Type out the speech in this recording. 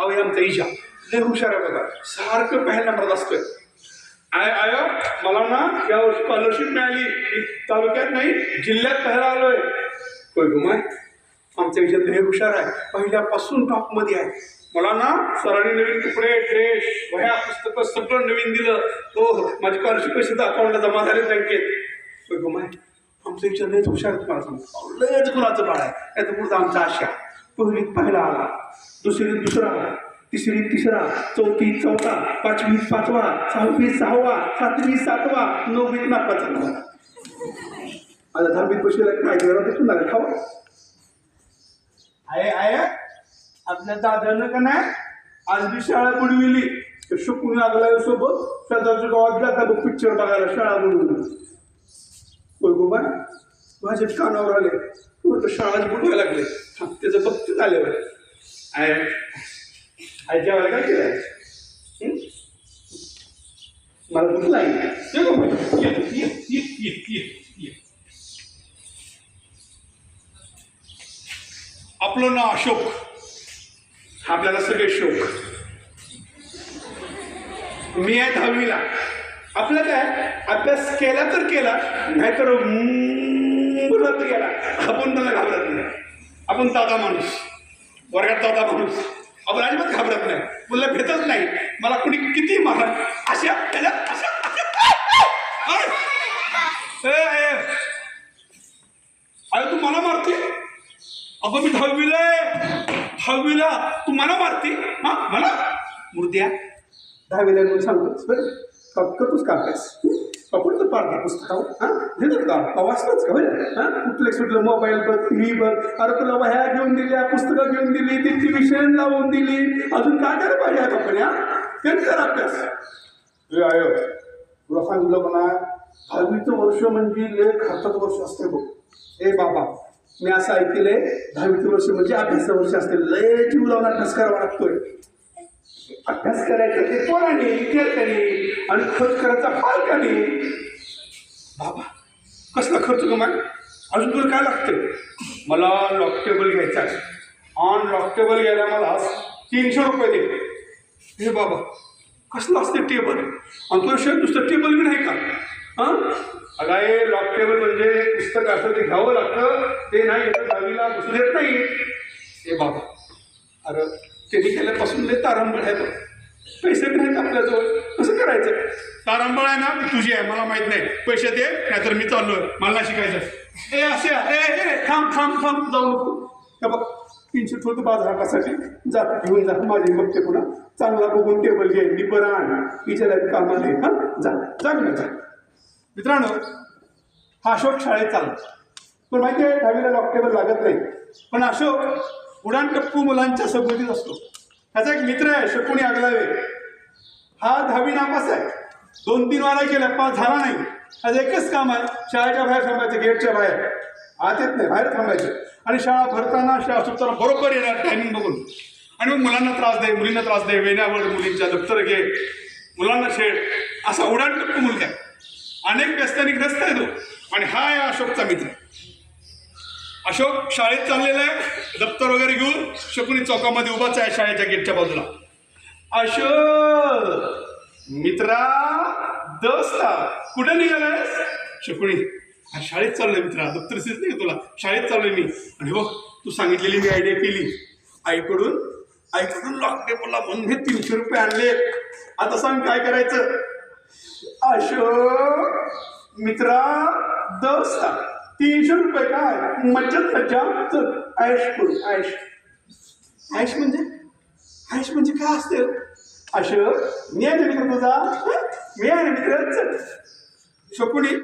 अहो हे आमचा ईशा लय हुशार आहे बघा. सारखं पहिल्या नंबरात असतोय. आय आय मला ना या वर्षी स्कॉलरशिप मिळाली. तालुक्यात नाही जिल्ह्यात पहिला आलोय. होय गुमाय आमच्या विषयात लय हुशार आहे. पहिल्यापासून टॉपमध्ये आहे. मला ना सरांनी नवीन कपडे ड्रेस वह्या पुस्तकं सगळं नवीन दिलं. हो हो माझी स्कॉलरशिप पैसे तर अकाउंटला जमा झाले बँकेत. होय गुमाय आमच्या विचार लयच हुशार तुम्हाला सांगतो लयच गुणाचं बाळ आहे. नाही तर पुढचं आमचा आशा. पहिली पहिला आला. दुसरी दुसरा. तिसरी तिसरा. चौथी चौथा. पाचवी पाचवा. सहावी सहावा. सातवी सातवा. नववीत नापाचा झाला. आता दहावीत बसलेला काय जरा ते लागेल. खावा आहे आहे. आपल्या दादानं का नाही? आज शाळा बुडविली तर शिकून लागला सोबत. स्वतःच्या गावात जाता बघ पिक्चर बघायला शाळा बुडवून. होय गोबा माझ्या कानावर आले. तर शाळाच बुडवायला लागले. त्याचं बघते झाल्यावर आहे आई जेवायला काय केलंय हं? मला भूक लागली ये गो बाई, ये, ये, ये, ये, आपलं नाव अशोक. आपल्याला सगळे शोक. मी आहे दहावीला. आपलं काय? अभ्यास केला तर केला नाहीतर बोलत गेला. आपण त्याला घाबरत नाही. आपण दादा माणूस. वर्गात दादा माणूस. आपण अजिबात घाबरत नाही. मुलं भेटत नाही. मला कुणी किती मारा अशा त्याच्या अशा अशा. अरे! ए, ए. अरे तू मला मारते अगं मी दहावीला दहावीला तू मला मारते? हा मला? मूर्त्या दहावीला म्हणून सांगतोस बरं? का करतोस का अभ्यास? आपण तर पाडता पुस्तकावर हां? घेतात का? का वाचतोच का? बरं? हां? कुठलं सुटलं? मोबाईल बघ टी व्ही बघ. अरे तुला वह्या घेऊन दिल्या पुस्तकं घेऊन दिली त्यांची विषय लावून दिली. अजून काय करायला पाहिजे आता आपण या तेच कर अभ्यास. ए आयो तुला सांगितलं म्हणा दहावीचं वर्ष म्हणजे लय खर्चाचं वर्ष असते बघ. ए बाबा मी असं ऐकलंय दहावीचं वर्ष म्हणजे अभ्यास वर्ष असते लय जीव लावून अभ्यास करावा लागतोय. अभ्यास करायचा ते पोराने विद्यार्थ्यांनी. आणि खर्च करायचा पालकाने. बाबा कसला खर्च कमाल अजून तुला काय लागतं मला लॉक टेबल घ्यायचा आहे. ऑन लॉक टेबल घ्यायला मला तीनशे रुपये दे. हे बाबा कसलं असते टेबल आणि तुला शेत नुसतं टेबल बी नाही का? पुस्तक असतं ते घ्यावं लागतं ते नाही येतं दहावीला बसू देत नाही हे बाबा. अरे त्यांनी केल्यापासून लय तारंबळ आहे बघ. पैसे बी नाहीत आपल्याजवळ. कसं करायचं? तारंबळ आहे ना ती तुझी आहे मला माहीत नाही. पैसे दे नाहीतर मी चाललोय. मला शिकायचं. ए असे ए थांब थांब थांब जाऊ नको. बघ तीनशे ठेवतो बाजारासाठी जाता घेऊन जा. माझी बघते पुन्हा. चांगला बघून टेबल घे. मी बरं आण विचारायला कामाला हां जा. ना जा. मित्रांनो हा अशोक शाळेत चालला. पण माहिती आहे दहावीला लॉक टेबल लागत नाही. पण अशोक उडाणटप्पू मुलांच्या सोबतीत असतो. त्याचा एक मित्र आहे शकुणी आगलावे. हा दहावी नापास आहे. दोन तीन वारा केला पास झाला नाही. आज एकच काम आहे शाळेच्या बाहेर थांबायचं गेटच्या बाहेर. आत येत नाही बाहेर थांबायचं. आणि शाळा भरताना शाळा सुटताना बरोबर येणार टायमिंग बघून. आणि मग मुलांना त्रास दे मुलींना त्रास दे वेण्यावर मुलींच्या दप्तर घे मुलांना छेड. असा उडाणटप्पू मुलगा आहे. अनेक व्यस्तांनी ग्रस्त आहे तो हो. आणि हा आहे अशोकचा मित्र. अशोक शाळेत चाललेला आहे. दप्तर वगैरे घेऊन शकुनी चौकामध्ये उभाच आहे शाळेच्या गेटच्या बाजूला. अशोक! मित्रा दस्ता कुठे निघालाय शकुनी "हा, शाळेत चाललोय मित्रा. दप्तर दिसत नाही तुला? शाळेत चाललोय मी. आणि बघ तू सांगितलेली मी आयडिया केली. आईकडून आईकडून लॉक टेबलला म्हणून हे तीनशे रुपये आणले. आता सांग काय करायचं? अशोक मित्रा दोस्ता तीनशे रुपये काय? मज्जत मज्जा ऐश आयश करू आयश आयश म्हणजे? आयश म्हणजे काय असते? अशोक मी आहे मित्र तुझा? मी आहे मित्र? शकुणी